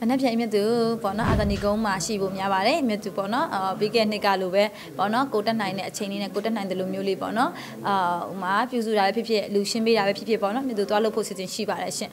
မနေ့ပြန်အမြတ်သူပေါ့နော်အာသနီကုန်းမှာရှိဖို့များပါတယ်အမြတ်သူပေါ့နော်အာပြီးခဲ့နှစ်ကလိုပဲပေါ့နော်ကိုတက်နိုင်တဲ့အချိန်လေးနဲ့ကိုတက်နိုင်တယ်လို့မျိုးလေးပေါ့နော်အာဟိုမှာပြုစုတာပဲဖြစ်ဖြစ်လူရှင်းပေးတာပဲဖြစ်ဖြစ်ပေါ့နော်အမြတ်သူသွားလို့ဖို့စီစဉ်ရှိပါတယ်ရှင်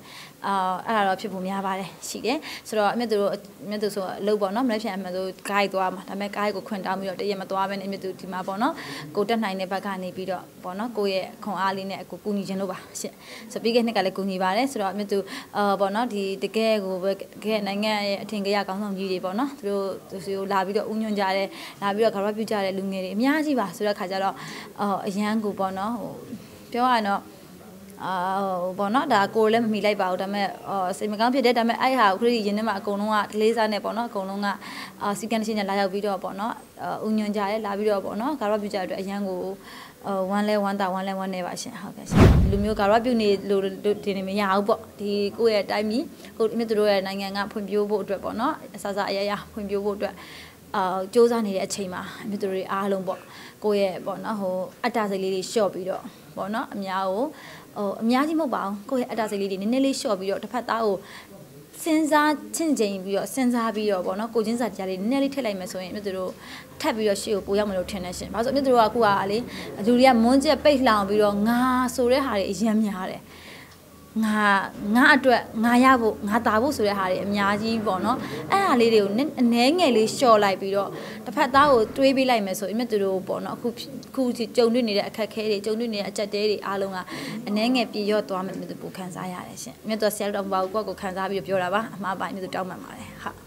အာအဲ့ဒါတော့ဖြစ်ဖို့များပါတယ်ရှိတယ်ဆိုတော့အမြတ်သူတို့အမြတ်သူဆိုအလုပ်ပေါ့နော်မနေ့ပြန်အမြတ်သူ guide သွားမှာဒါပေမဲ့ guide ကိုခွင့်တောင်းပြီးတော့တရက်မသွားဘဲနဲ့အမြတ်သူဒီမှာပေါ့နော်ကိုတက်နိုင်တဲ့ဘက်ကနေပြီးတော့ပေါ့နော်ကိုရဲ့ခွန်အားလေးနဲ့ကိုကူညီခြင်းလို့ပါရှင်ဆိုပြီးခဲ့နှစ်ကလည်းကူညီပါတယ်ဆိုတော့အမြတ်သူအာပေါ့နော်ဒီတကယ်ကိုပဲတကယ်နိုင်ငံရဲ့အထင်ကြီးကောင်းဆောင်ကြီးတွေပေါ့နော်သူတို့သူစီကိုလာပြီးတော့ဥညွှန်ကြတယ်လာပြီးတော့ဂရပြုကြတဲ့လူငယ်တွေအများကြီးပါဆိုတဲ့ခါကျတော့အော်အရန်ကိုပေါ့နော်ဟိုပြောရရင်တော့ အာဟိုပေါ့နော်ဒါကိုလည်းမမိလိုက်ပါဘူးဒါပေမဲ့အော်စိတ်မကောင်းဖြစ်တယ်ဒါပေမဲ့အဲ့ဟာခရီးရင်းထဲမှာအကုန်လုံးကဒလေးစားနဲ့ပေါ့နော်အကုန်လုံးကအာစီကန်ရှင်ညာလာရောက်ပြီးတော့ပေါ့နော်ဥညွှန်ကြတယ်လာပြီးတော့ပေါ့နော်ဂရပြုကြတဲ့အတွက်အရန်ကိုအော်ဝမ်းလဲဝမ်းတာဝမ်းလဲဝမ်းနေပါရှင်ဟုတ်ကဲ့ရှင်လူမျိုးကာရပြုနေလို့ဒီနေမရဘူးပေါ့ဒီကိုယ့်ရဲ့တိုင်းပြည်ကိုမြစ်တို့ရဲ့နိုင်ငံကဖွံ့ဖြိုးဖို့အတွက်ပေါ့နော်အစစအရရဖွံ့ဖြိုးဖို့အတွက် အာစ조사နေတဲ့အချိန်မှာမြစ်တို့တွေအားလုံးပေါ့ကိုယ့်ရဲ့ပေါ့နော်ဟိုအတ္တစိတ်လေးတွေရှော့ပြီးတော့ပေါ့နော်အများကိုဟိုအများကြီးမဟုတ်ပါဘူးကိုယ့်ရဲ့အတ္တစိတ်လေးတွေနည်းနည်းလေးရှော့ပြီးတော့တစ်ဖက်သားကိုစဉ်းစားချင့်ချိန်ပြီးတော့စဉ်းစားပြီးတော့ဗောနော်ကိုချင်းစာတရားလေးနည်းနည်းလေးထည့်လိုက်မယ်ဆိုရင်မြတ်တို့ထပ်ပြီးတော့ရှေ့ကိုပိုရောက်မလို့ထင်နေရှင်။ဘာလို့မြတ်တို့ကအခုကလေလူတွေကမွန်းကျက်ပိတ်လောင်ပြီးတော့ငါဆိုတဲ့ဟာတွေအရင်များတယ်။ ငါငါအတွက်ငါရဖို့ငါတာဖို့ဆိုတဲ့ဟာတွေအများကြီးပေါ့နော်အဲ့ဟာလေးတွေကိုအနှဲငယ်လေးလျှော့လိုက်ပြီးတော့တစ်ဖက်သားကိုတွေးပေးလိုက်မယ်ဆိုရင်မြတ်သူတို့ပေါ့နော်အခုခုကြုံတွေ့နေတဲ့အခက်အခဲတွေကြုံတွေ့နေတဲ့အကြက်တဲတွေအားလုံးကအနှဲငယ်ပြေရော့သွားမယ်မြတ်သူပိုခံစားရတယ်ရှင်မြတ်သူဆရာတော်ဘာကိုကိုယ်ကိုခံစားပြီးပြောတာပါအမှားပိုင်းမြတ်သူတောင်းပန်ပါတယ်ဟုတ်